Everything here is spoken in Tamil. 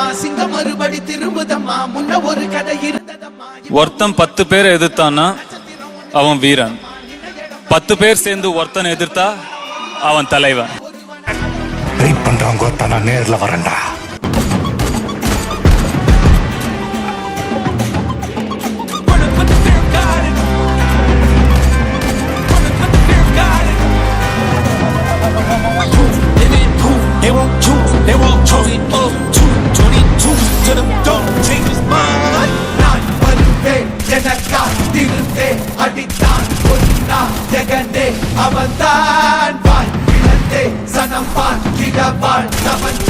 திரும்புதம்மா சிங்கம் மறுபடி திரும்புதம்மா? முன்ன ஒரு கதை இருந்ததம்மா. ஒருத்தன் பத்து பேரை எதிர்த்தான்னா அவன் வீரன். பத்து பேர் சேர்ந்து ஒருத்தனை எதிர்த்தா அவன் தலைவன். வெயிட் பண்றவங்க நான் நேர்ல வரேன்டா எனக்கா திருவே அடித்தான் பொன்னா ஜெகனே அவன் தான் வாழ் இழந்தே சனம் பால் கிடவாள் தவன்